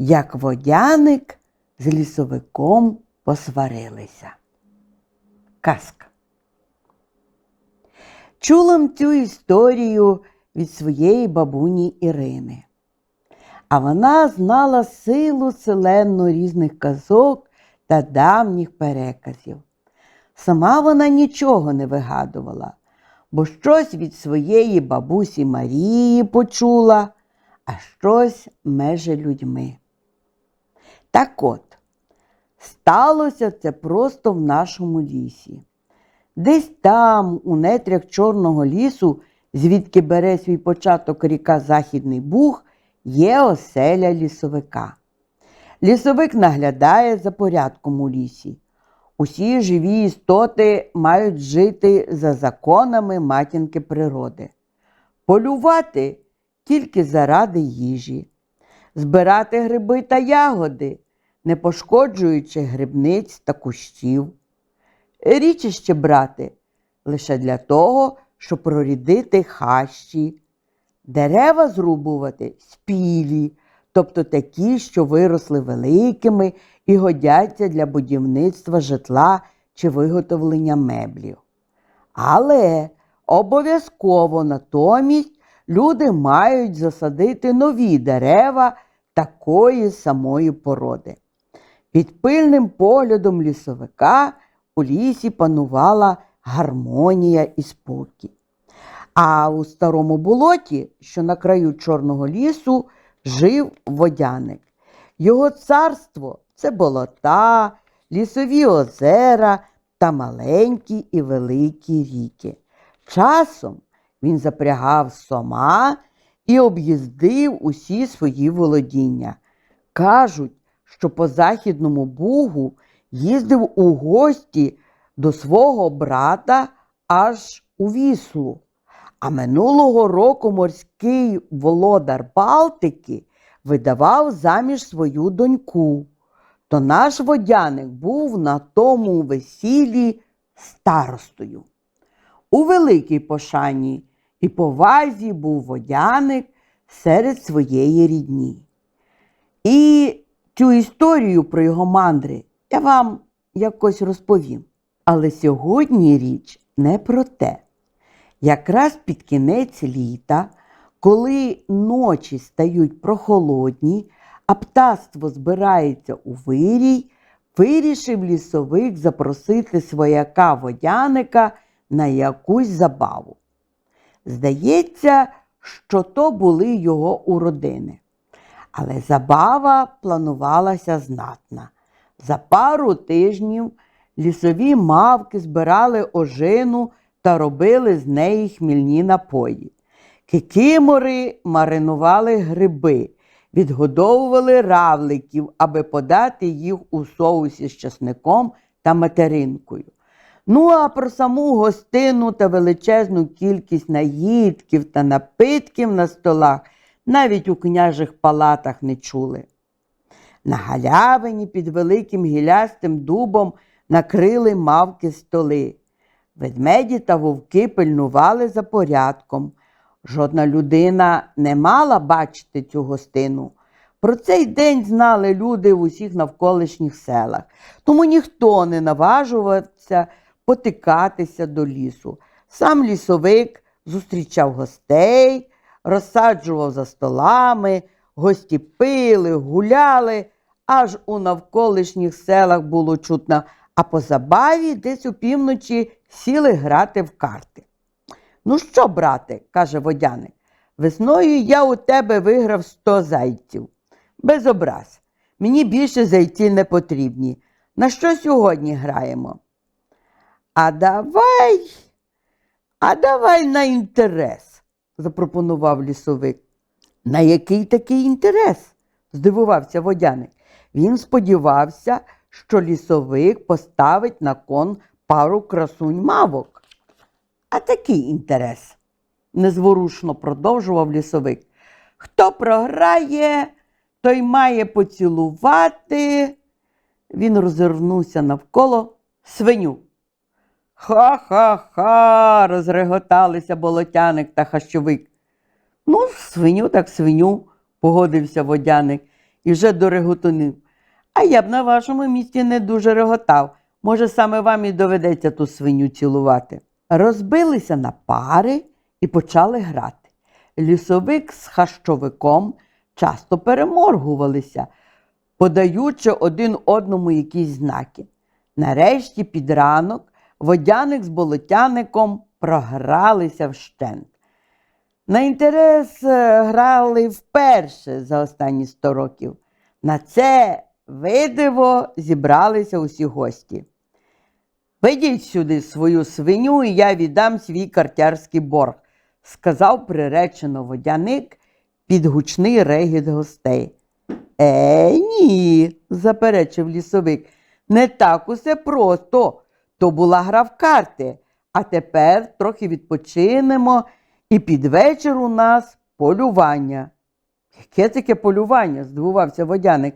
Як водяник з лісовиком посварилися. Казка. Чула цю історію від своєї бабуні Ірини. А вона знала силу селенну різних казок та давніх переказів. Сама вона нічого не вигадувала, бо щось від своєї бабусі Марії почула, а щось меже людьми. Так от, сталося це просто в нашому лісі. Десь там, у нетрях Чорного лісу, звідки бере свій початок ріка Західний Буг, є оселя лісовика. Лісовик наглядає за порядком у лісі. Усі живі істоти мають жити за законами матінки природи, полювати тільки заради їжі, збирати гриби та ягоди, не пошкоджуючи грибниць та кущів, річище брати лише для того, щоб прорідити хащі, дерева зрубувати спілі, тобто такі, що виросли великими і годяться для будівництва житла чи виготовлення меблів. Але обов'язково натомість люди мають засадити нові дерева такої самої породи. Під пильним поглядом лісовика у лісі панувала гармонія і спокій. А у старому болоті, що на краю Чорного лісу, жив водяник. Його царство це болота, лісові озера та маленькі і великі ріки. Часом він запрягав сома і об'їздив усі свої володіння. Кажуть, що по Західному Бугу їздив у гості до свого брата аж у Віслу. А минулого року морський володар Балтики видавав заміж свою доньку. То наш водяник був на тому весіллі старостою. У великій пошані і повазі був водяник серед своєї рідні. І цю історію про його мандри я вам якось розповім. Але сьогодні річ не про те. Якраз під кінець літа, коли ночі стають прохолодні, а птаство збирається у вирій, вирішив лісовик запросити свояка водяника на якусь забаву. Здається, що то були його уродини. Але забава планувалася знатна. За пару тижнів лісові мавки збирали ожину та робили з неї хмільні напої. Кикимори маринували гриби, відгодовували равликів, аби подати їх у соусі з часником та материнкою. Ну, а про саму гостину та величезну кількість наїдків та напитків на столах навіть у княжих палатах не чули. На галявині під великим гілястим дубом накрили мавки столи. Ведмеді та вовки пильнували за порядком. Жодна людина не мала бачити цю гостину. Про цей день знали люди в усіх навколишніх селах, тому ніхто не наважувався потикатися до лісу. Сам лісовик зустрічав гостей, розсаджував за столами, гості пили, гуляли, аж у навколишніх селах було чутно, а по забаві десь у півночі сіли грати в карти. Ну що, брате, каже водяник, весною я у тебе виграв сто зайців. Без образ. Мені більше зайці не потрібні. На що сьогодні граємо? А давай, а давай на інтерес, запропонував лісовик. На який такий інтерес? здивувався водяник. Він сподівався, що лісовик поставить на кон пару красунь мавок. А такий інтерес, незворушно продовжував лісовик. Хто програє, той має поцілувати. Він розвернувся навколо свиню. Ха-ха-ха, розреготалися болотяник та хащовик. Ну, свиню так свиню, погодився водяник і вже дореготунив. А я б на вашому місці не дуже реготав. Може, саме вам і доведеться ту свиню цілувати. Розбилися на пари і почали грати. Лісовик з хащовиком часто переморгувалися, подаючи один одному якісь знаки. Нарешті під ранок водяник з болотяником програлися вщент. На інтерес е, грали вперше за останні сто років. На це видиво зібралися усі гості. Ведіть сюди свою свиню, і я віддам свій картярський борг, сказав приречено водяник під гучний регіт гостей. Е, ні, заперечив лісовик. Не так усе просто. То була гра в карти, а тепер трохи відпочинемо, і під вечір у нас полювання. Яке таке полювання? здивувався водяник.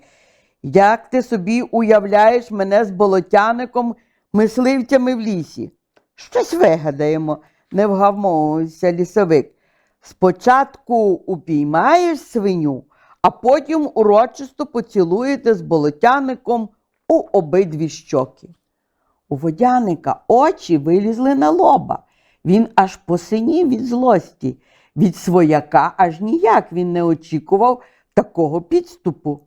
Як ти собі уявляєш мене з болотяником, мисливцями в лісі? Щось вигадаємо, не вгамовився лісовик. Спочатку упіймаєш свиню, а потім урочисто поцілуєте з болотяником у обидві щоки. У водяника очі вилізли на лоба. Він аж посинів від злості. Від свояка аж ніяк він не очікував такого підступу.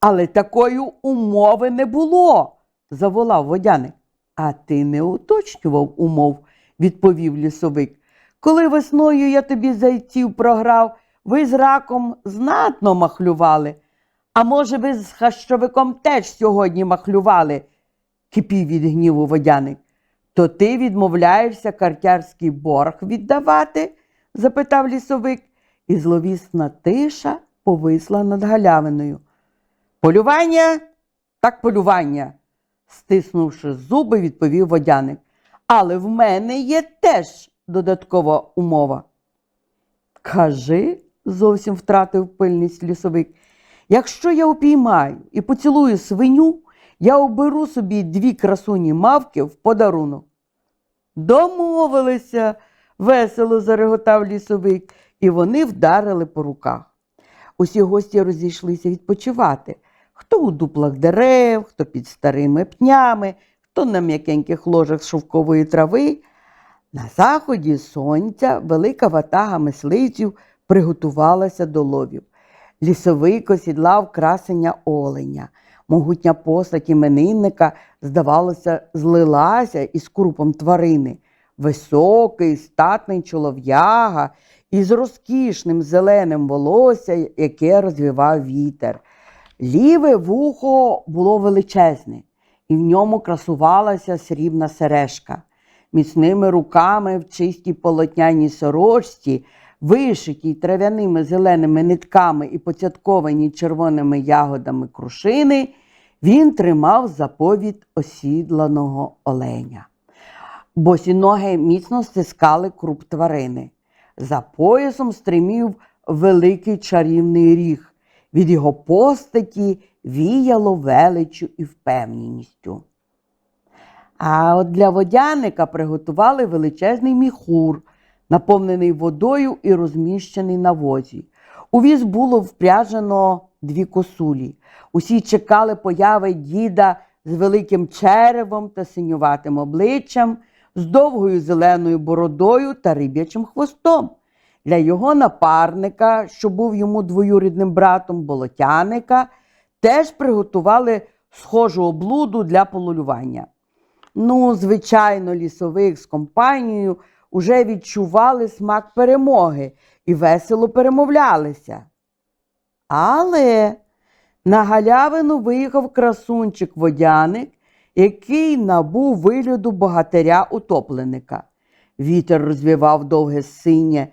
Але такої умови не було, заволав водяник. А ти не уточнював умов, відповів лісовик. Коли весною я тобі зайців програв, ви з раком знатно махлювали. А може, ви з хащовиком теж сьогодні махлювали, кипів від гніву водяник. То ти відмовляєшся картярський борг віддавати? запитав лісовик, і зловісна тиша повисла над галявиною. Полювання так полювання, стиснувши зуби, відповів водяник. Але в мене є теж додаткова умова. Кажи, зовсім втратив пильність лісовик. Якщо я упіймаю і поцілую свиню, я оберу собі дві красуні мавки в подарунок. Домовилися, весело зареготав лісовик, і вони вдарили по руках. Усі гості розійшлися відпочивати. Хто у дуплах дерев, хто під старими пнями, хто на м'якеньких ложах шовкової трави. На заході сонця велика ватага мисливців приготувалася до ловів. Лісовик осідлав красення оленя. Могутня постать іменинника, здавалося, злилася із крупом тварини. Високий, статний чолов'яга із розкішним зеленим волосся, яке розвівав вітер. Ліве вухо було величезне, і в ньому красувалася срібна сережка. Міцними руками в чистій полотняній сорочці, вишитій трав'яними зеленими нитками і поцяткованій червоними ягодами крушини, він тримав заповідь осідланого оленя. Босі ноги міцно стискали круп тварини. За поясом стримів великий чарівний ріг. Від його постаті віяло величчю і впевненістю. А от для водяника приготували величезний міхур, наповнений водою і розміщений на возі. У віз було впряжено дві косулі. Усі чекали появи діда з великим черевом та синюватим обличчям, з довгою зеленою бородою та риб'ячим хвостом. Для його напарника, що був йому двоюрідним братом болотяника, теж приготували схожу облуду для полювання. Ну, звичайно, лісовик з компанією уже відчували смак перемоги і весело перемовлялися. Але на галявину виїхав красунчик водяник, який набув вигляду богатиря утопленика. Вітер розвівав довге синє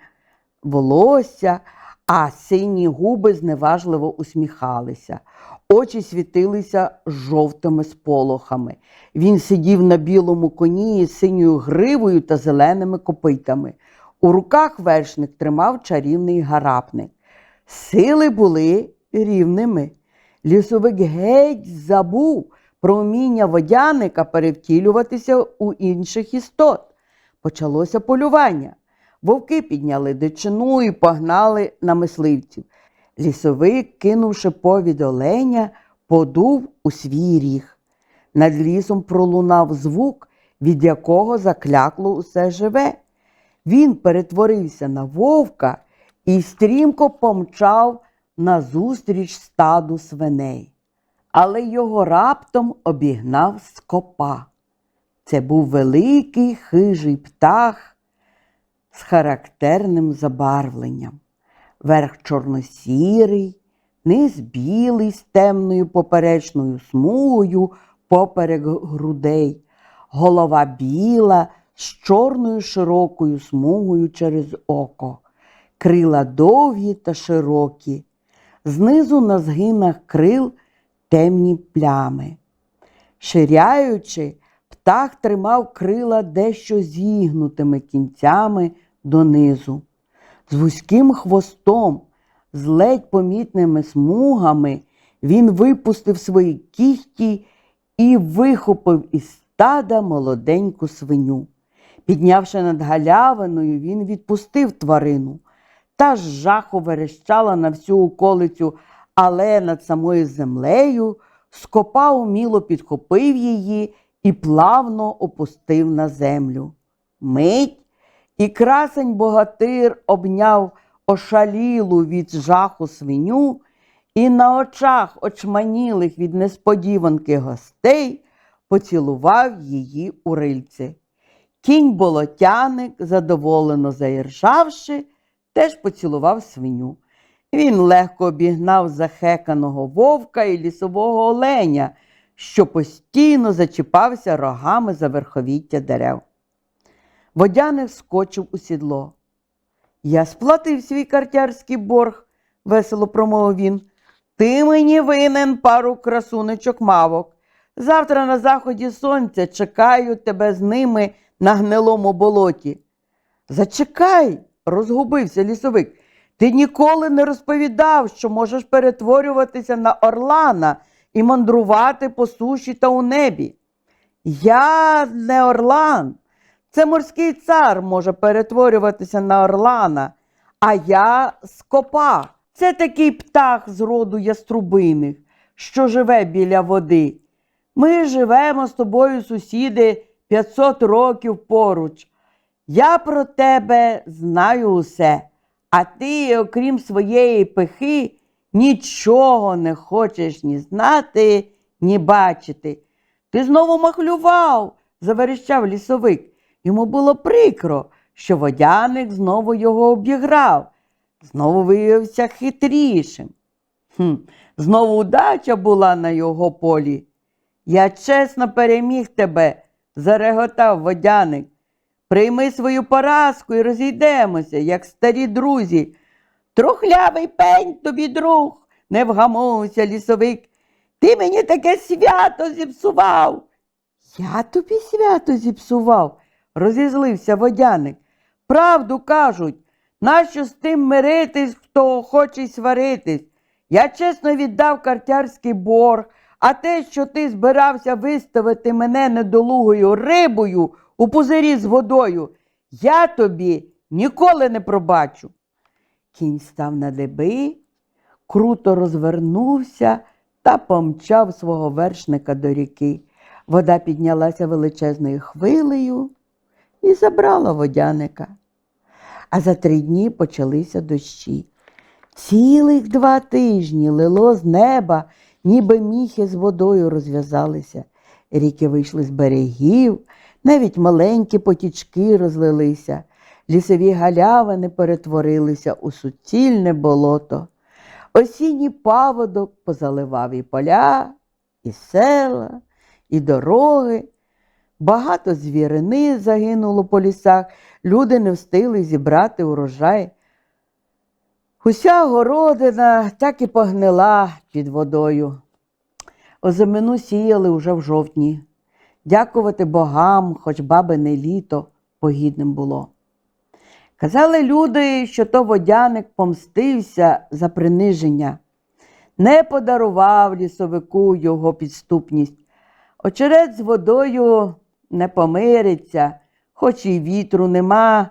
волосся, а сині губи зневажливо усміхалися. Очі світилися жовтими сполохами. Він сидів на білому коні із синьою гривою та зеленими копитами. У руках вершник тримав чарівний гарапник. Сили були рівними. Лісовик геть забув про вміння водяника перевтілюватися у інших істот. Почалося полювання. Вовки підняли дичину і погнали на мисливців. Лісовик, кинувши повід оленя, подув у свій ріг. Над лісом пролунав звук, від якого заклякло усе живе. Він перетворився на вовка і стрімко помчав назустріч стаду свиней. Але його раптом обігнав скопа. Це був великий хижий птах з характерним забарвленням. Верх чорносірий, низ білий з темною поперечною смугою поперек грудей, голова біла з чорною широкою смугою через око, крила довгі та широкі, знизу на згинах крил темні плями. Ширяючи, птах тримав крила дещо зігнутими кінцями донизу. З вузьким хвостом, з ледь помітними смугами, він випустив свої кіхті і вихопив із стада молоденьку свиню. Піднявши над галявиною, він відпустив тварину. Та з жаху верещала на всю околицю, але над самою землею скопа уміло підхопив її і плавно опустив на землю. Мить і красень богатир обняв ошалілу від жаху свиню, і на очах очманілих від несподіванки гостей поцілував її у рильце. Кінь болотяник, задоволено заіржавши, теж поцілував свиню. Він легко обігнав захеканого вовка і лісового оленя, що постійно зачіпався рогами за верховіття дерев. Водяник скочив у сідло. Я сплатив свій картярський борг, весело промовив він. Ти мені винен пару красунечок мавок. Завтра на заході сонця чекаю тебе з ними на гнилому болоті. Зачекай, розгубився лісовик. Ти ніколи не розповідав, що можеш перетворюватися на орлана і мандрувати по суші та у небі. Я не орлан. Це морський цар може перетворюватися на орлана, а я скопа. Це такий птах з роду яструбиних, що живе біля води. Ми живемо з тобою, сусіди, 500 років поруч. Я про тебе знаю усе, а ти, окрім своєї пихи, нічого не хочеш ні знати, ні бачити. Ти знову махлював, заверещав лісовик. Йому було прикро, що водяник знову його обіграв, знову виявився хитрішим. Хм, Знову удача була на його полі. Я чесно переміг тебе, зареготав водяник. Прийми свою поразку і розійдемося, як старі друзі. Трухлявий пень тобі, друг, не вгамовився лісовик. Ти мені таке свято зіпсував. Я тобі свято зіпсував, розізлився водяник. Правду кажуть, нащо з тим миритись, хто хоче сваритись? Я чесно віддав картярський борг, а те, що ти збирався виставити мене недолугою рибою у пузирі з водою, я тобі ніколи не пробачу. Кінь став на деби, круто розвернувся та помчав свого вершника до ріки. Вода піднялася величезною хвилею і забрала водяника. А за три дні почалися дощі. Цілих два тижні лило з неба, ніби міхи з водою розв'язалися. Ріки вийшли з берегів, навіть маленькі потічки розлилися, лісові галявини перетворилися у суцільне болото. Осінній паводок позаливав і поля, і села, і дороги. Багато звірини загинуло по лісах, люди не встигли зібрати урожай. Уся городина так і погнила під водою. Озимину сіяли уже в жовтні. Дякувати богам, хоч бабине літо погідним було. Казали люди, що то водяник помстився за приниження, не подарував лісовику його підступність. Очерет з водою не помириться, хоч і вітру нема,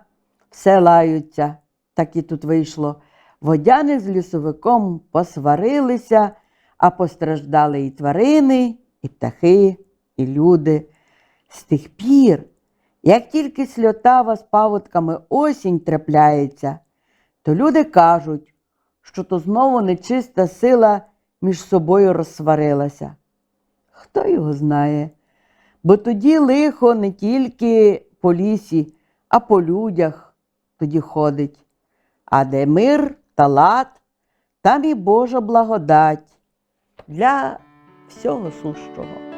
все лаються. Так і тут вийшло. Водяник з лісовиком посварилися, а постраждали і тварини, і птахи, і люди. З тих пір, як тільки сльотава з паводками осінь трапляється, то люди кажуть, що то знову нечиста сила між собою розсварилася. Хто його знає? Бо тоді лихо не тільки по лісі, а по людях тоді ходить. А де мир та лад, там і Божа благодать для всього сущого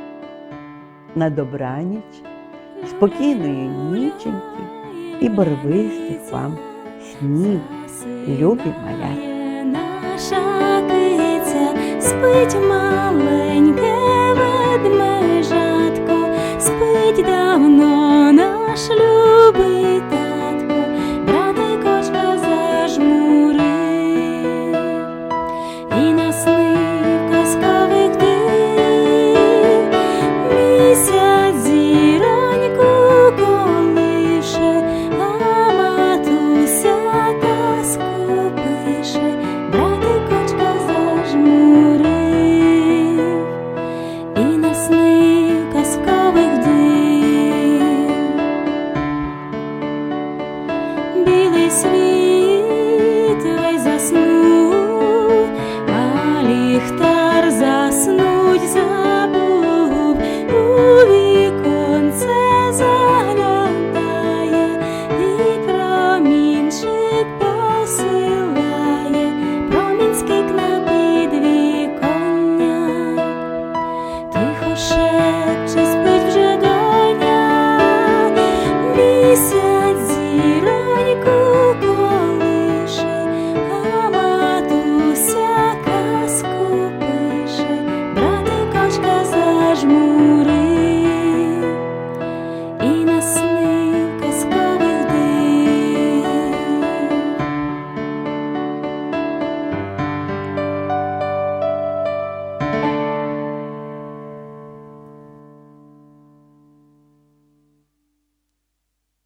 на добраніч, спокійної ніченьки і барвистих вам снів, любі маля. Наша киця спить маленьке ведмежатко, спить давно наш люб.